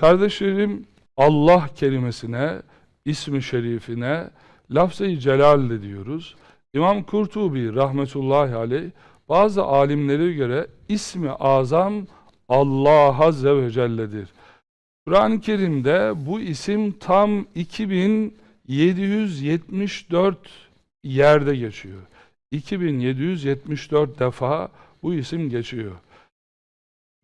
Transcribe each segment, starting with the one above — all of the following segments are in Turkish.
Kardeşlerim Allah kelimesine, ismi şerifine lafz-ı celal de diyoruz. İmam Kurtubi rahmetullahi aleyh bazı alimlere göre ismi azam Allah Azze ve Celle'dir. Kur'an-ı Kerim'de bu isim tam 2774 yerde geçiyor. 2774 defa bu isim geçiyor.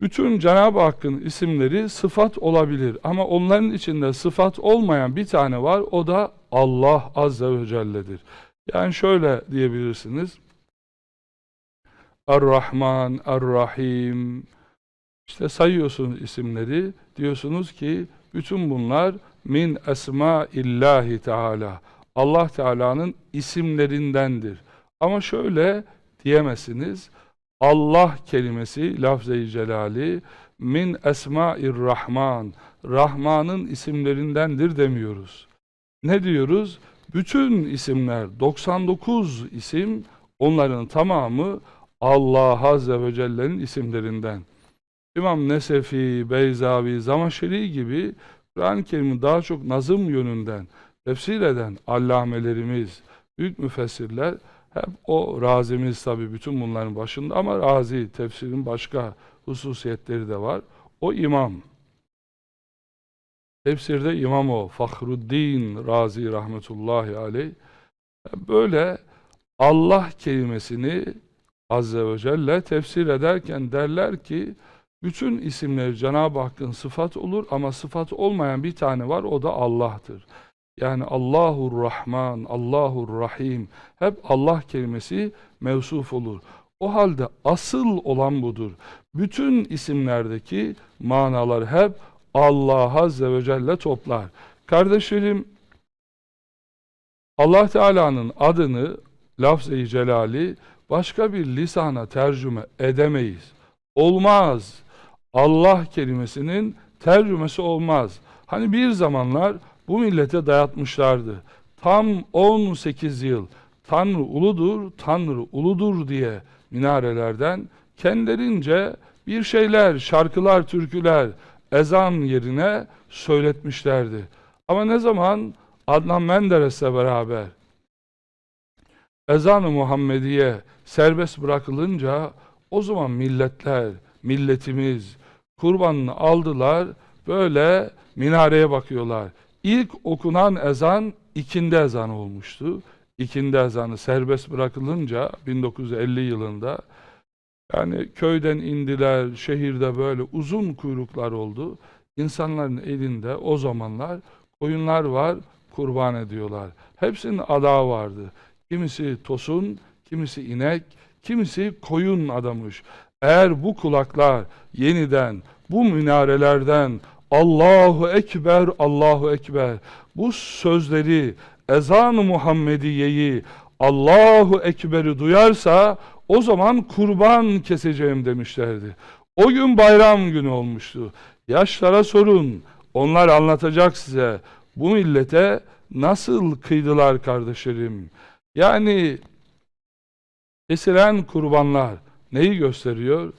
Bütün Cenab-ı Hakk'ın isimleri sıfat olabilir ama onların içinde sıfat olmayan bir tane var o da Allah Azze ve Celle'dir. Yani şöyle diyebilirsiniz. Er-Rahman, Er-Rahim. İşte sayıyorsunuz isimleri. Diyorsunuz ki bütün bunlar min esma illahi teala. Allah Teala'nın isimlerindendir. Ama şöyle diyemezsiniz. Allah kelimesi lafz-i celali min esma'ir rahman. Rahman'ın isimlerindendir demiyoruz. Ne diyoruz? Bütün isimler 99 isim onların tamamı Allah Azze ve Celle'nin isimlerinden. İmam Nesefi, Beyzavi, Zamaşeri gibi Kur'an-ı Kerim'i daha çok nazım yönünden tefsir eden allamelerimiz, büyük müfessirler hep o razimiz tabi bütün bunların başında ama razi tefsirin başka hususiyetleri de var. O imam. Tefsirde imam o. Fahruddin Razi rahmetullahi aleyh. Böyle Allah kelimesini Azze ve Celle tefsir ederken derler ki bütün isimler Cenab-ı Hakk'ın sıfat olur ama sıfat olmayan bir tane var o da Allah'tır. Yani Allahur Rahman, Allahur Rahim hep Allah kelimesi mevsuf olur. O halde asıl olan budur. Bütün isimlerdeki manalar hep Allah Azze toplar. Kardeşlerim Allah Teala'nın adını lafz-i celali başka bir lisana tercüme edemeyiz. Olmaz. Allah kelimesinin tercümesi olmaz. Hani bir zamanlar bu millete dayatmışlardı. Tam 18 yıl Tanrı uludur, Tanrı uludur diye minarelerden kendilerince bir şeyler, şarkılar, türküler, ezan yerine söyletmişlerdi. Ama ne zaman Adnan Menderes'le beraber ezan-ı Muhammediye serbest bırakılınca o zaman milletler, milletimiz kurbanını aldılar, böyle minareye bakıyorlar. İlk okunan ezan ikindi ezan olmuştu. İkindi ezanı serbest bırakılınca 1950 yılında yani köyden indiler, şehirde böyle uzun kuyruklar oldu. İnsanların elinde o zamanlar koyunlar var, kurban ediyorlar. Hepsinin adağı vardı. Kimisi tosun, kimisi inek, kimisi koyun adamış. Eğer bu kulaklar yeniden bu minarelerden Allahu Ekber, Allahu Ekber bu sözleri ezan-ı Muhammediye'yi Allahu Ekber'i duyarsa o zaman kurban keseceğim demişlerdi. O gün bayram günü olmuştu. Yaşlara sorun. Onlar anlatacak size. Bu millete nasıl kıydılar kardeşlerim? Yani kesilen kurbanlar neyi gösteriyor?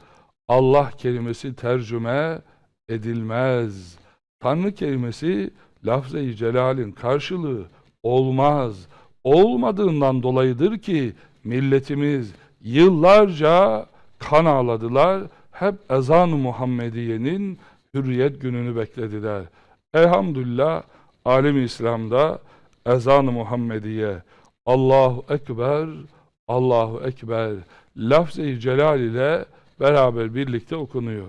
Allah kelimesi tercüme edilmez. Tanrı kelimesi lafz-ı celalin karşılığı olmaz. Olmadığından dolayıdır ki milletimiz yıllarca kan ağladılar. Hep ezan-ı Muhammediye'nin hürriyet gününü beklediler. Elhamdülillah alem İslam'da ezan-ı Muhammediye Allahu Ekber, Allahu Ekber lafz-ı celal ile beraber birlikte okunuyor.